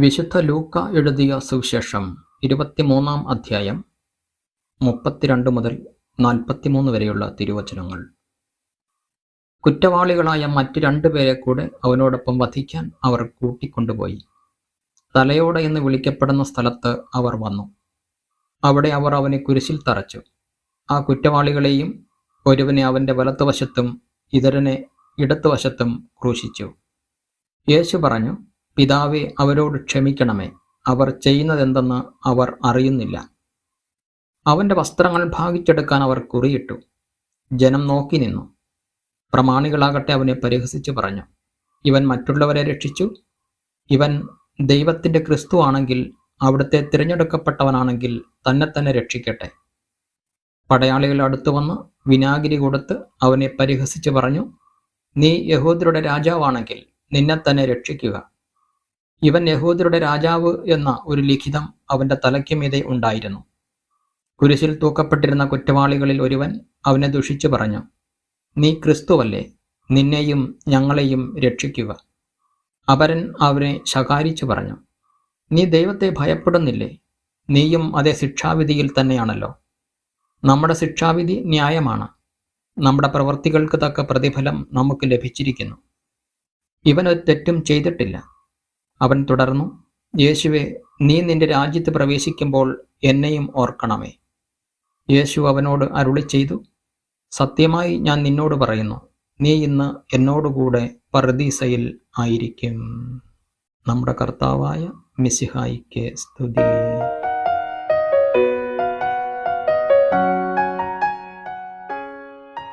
വിശുദ്ധ ലൂക്ക എഴുതിയ സുവിശേഷം ഇരുപത്തിമൂന്നാം അധ്യായം മുപ്പത്തിരണ്ട് മുതൽ നാൽപ്പത്തിമൂന്ന് വരെയുള്ള തിരുവചനങ്ങൾ. കുറ്റവാളികളായ മറ്റ് രണ്ടുപേരെ കൂടെ അവനോടൊപ്പം വധിക്കാൻ അവർ കൂട്ടിക്കൊണ്ടുപോയി. തലയോടെ എന്ന് വിളിക്കപ്പെടുന്ന സ്ഥലത്ത് അവർ വന്നു. അവിടെ അവർ അവനെ കുരിശിൽ തറച്ചു. ആ കുറ്റവാളികളെയും ഒരുവനെ അവന്റെ വലത്തുവശത്തും ഇതരനെ ഇടത്തുവശത്തും ക്രൂശിച്ചു. യേശു പറഞ്ഞു പിതാവെ അവരോട് ക്ഷമിക്കണമേ. അവർ ചെയ്യുന്നതെന്തെന്ന് അവർ അറിയുന്നില്ല. അവന്റെ വസ്ത്രങ്ങൾ ഭാഗിച്ചെടുക്കാൻ അവർ കുറിയിട്ടു. ജനം നോക്കി നിന്നു. പ്രമാണികളാകട്ടെ അവനെ പരിഹസിച്ചു പറഞ്ഞു. ഇവൻ മറ്റുള്ളവരെ രക്ഷിച്ചു. ഇവൻ ദൈവത്തിന്റെ ക്രിസ്തു ആണെങ്കിൽ അവിടുത്തെ തിരഞ്ഞെടുക്കപ്പെട്ടവനാണെങ്കിൽ തന്നെ തന്നെ രക്ഷിക്കട്ടെ. പടയാളികൾ അടുത്തു വന്ന് വിനാഗിരി കൊടുത്ത് അവനെ പരിഹസിച്ച് പറഞ്ഞു നീ യഹൂദരുടെ രാജാവാണെങ്കിൽ നിന്നെ തന്നെ രക്ഷിക്കുക. ഇവൻ യഹൂദരുടെ രാജാവ് എന്ന ഒരു ലിഖിതം അവന്റെ തലയ്ക്കുമീതെ ഉണ്ടായിരുന്നു. കുരിശിൽ തൂക്കപ്പെട്ടിരുന്ന കുറ്റവാളികളിൽ ഒരുവൻ അവനെ ദുഷിച്ചു പറഞ്ഞു നീ ക്രിസ്തുവല്ലേ നിന്നെയും ഞങ്ങളെയും രക്ഷിക്കുക. അപരൻ അവനെ ശകാരിച്ചു പറഞ്ഞു നീ ദൈവത്തെ ഭയപ്പെടുന്നില്ലേ? നീയും അതേ ശിക്ഷാവിധിയിൽ തന്നെയാണല്ലോ. നമ്മുടെ ശിക്ഷാവിധി ന്യായമാണ്. നമ്മുടെ പ്രവൃത്തികൾക്ക് തക്ക പ്രതിഫലം നമുക്ക് ലഭിച്ചിരിക്കുന്നു. ഇവനൊരു തെറ്റും ചെയ്തിട്ടില്ല. അവൻ തുടർന്നു യേശുവെ നീ നിന്റെ രാജ്യത്ത് പ്രവേശിക്കുമ്പോൾ എന്നെയും ഓർക്കണമേ. യേശു അവനോട് അരുളി ചെയ്തു സത്യമായി ഞാൻ നിന്നോട് പറയുന്നു നീ ഇന്ന് എന്നോടുകൂടെ പർദീസയിൽ ആയിരിക്കും. നമ്മുടെ കർത്താവായ മിസിഹായിക്ക് സ്തുതി.